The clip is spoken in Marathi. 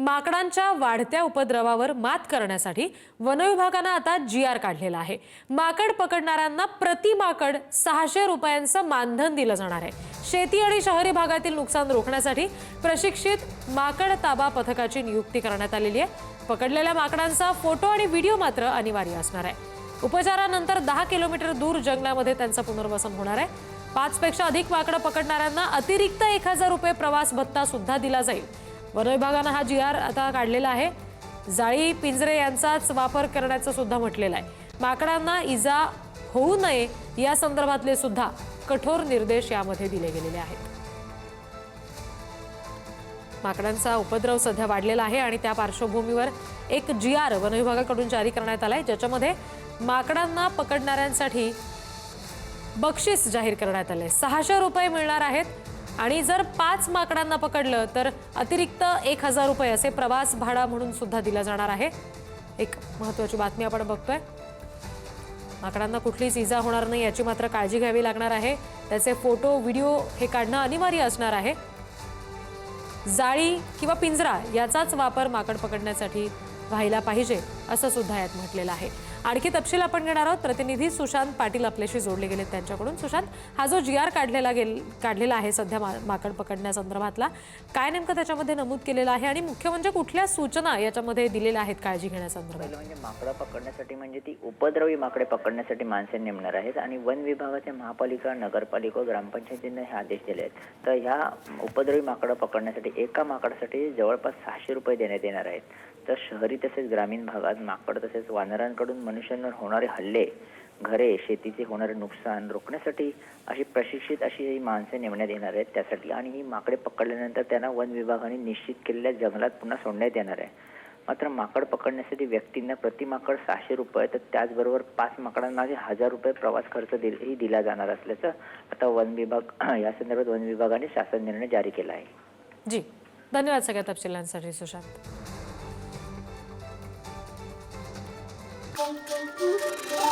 माकडांच्या वाढत्या उपद्रवावर मात करण्यासाठी वनविभागानं आता जी आर काढलेला आहे. माकड पकडणाऱ्यांना प्रति माकड सहाशे रुपयांचं मानधन दिलं जाणार आहे. शेती आणि शहरी भागातील नुकसान रोखण्यासाठी प्रशिक्षित माकड ताबा पथकाची नियुक्ती करण्यात आलेली आहे. पकडलेल्या माकडांचा फोटो आणि व्हिडिओ मात्र अनिवार्य असणार आहे. उपचारानंतर दहा किलोमीटर दूर जंगलामध्ये त्यांचं पुनर्वसन होणार आहे. पाचपेक्षा अधिक माकडं पकडणाऱ्यांना अतिरिक्त एक हजार रुपये प्रवास भत्ता सुद्धा दिला जाईल. वन विभागानं हा जी आर आता काढलेला आहे. जाळी पिंजरे यांचाच वापर करण्याचं सुद्धा म्हटलेलं आहे. माकडांना इजा होऊ नये या संदर्भातले सुद्धा कठोर निर्देश यामध्ये दिले गेलेले आहेत. माकडांचा उपद्रव सध्या वाढलेला आहे आणि त्या पार्श्वभूमीवर एक जी आर वनविभागाकडून जारी करण्यात आलाय ज्याच्यामध्ये माकडांना पकडणाऱ्यांसाठी बक्षीस जाहीर करण्यात आले सहाशे रुपये मिळणार आहेत आणि जर पाच माकडांना पकडलं तर अतिरिक्त एक हजार रुपये असे प्रवास भाडा म्हणून सुद्धा दिला जाणार आहे. एक महत्वाची बातमी आपण बघतोय. माकडांना कुठलीच इजा होणार नाही याची मात्र काळजी घ्यावी लागणार आहे. त्याचे फोटो व्हिडिओ हे काढणं अनिवार्य असणार आहे. जाळी किंवा पिंजरा याचाच वापर माकड पकडण्यासाठी व्हायला पाहिजे. असं सुद्धा यात म्हटलेलं आहे. आणखी तपशील आपण घेणार आहोत. प्रतिनिधी सुशांत पाटील आपल्याशी जोडले गेले त्यांच्याकडून. सुशांत हा जो जी आर काढलेला गेल काढलेला आहे सध्या मा माकड पकडण्यासंदर्भातला काय नेमकं त्याच्यामध्ये नमूद केलेलं आहे आणि मुख्य म्हणजे कुठल्या सूचना याच्यामध्ये दिलेल्या आहेत काळजी घेण्यासंदर्भात? म्हणजे माकडं पकडण्यासाठी म्हणजे ती उपद्रवी माकडे पकडण्यासाठी माणसे नेमणार आहेत आणि वन विभागाच्या महापालिका नगरपालिका ग्रामपंचायतीने हे आदेश दिले आहेत. तर ह्या उपद्रवी माकडं पकडण्यासाठी एका माकडासाठी जवळपास सहाशे रुपये देण्यात येणार आहेत. तर शहरी तसेच ग्रामीण भागात माकड तसेच वानरांकडून मनुष्यांवर होणारे हल्ले घरे शेतीचे होणारे नुकसान रोखण्यासाठी अशी प्रशिक्षित अशी ही माणसे नेमण्यात येणार आहेत त्यासाठी. आणि ही माकडे पकडल्यानंतर त्यांना वन विभागाने निश्चित केलेल्या जंगलात पुन्हा सोडण्यात येणार आहे. मात्र माकड पकडण्यासाठी व्यक्तींना प्रति माकड सहाशे रुपये तर त्याचबरोबर पाच माकडांमागे हजार रुपये प्रवास खर्च दिल ही दिला जाणार असल्याचं आता वन विभाग या संदर्भात वन विभागाने शासन निर्णय जारी केला आहे. जी. धन्यवाद सगळ्या तपशिलांसाठी Sushant. pom, pom, pom, pom.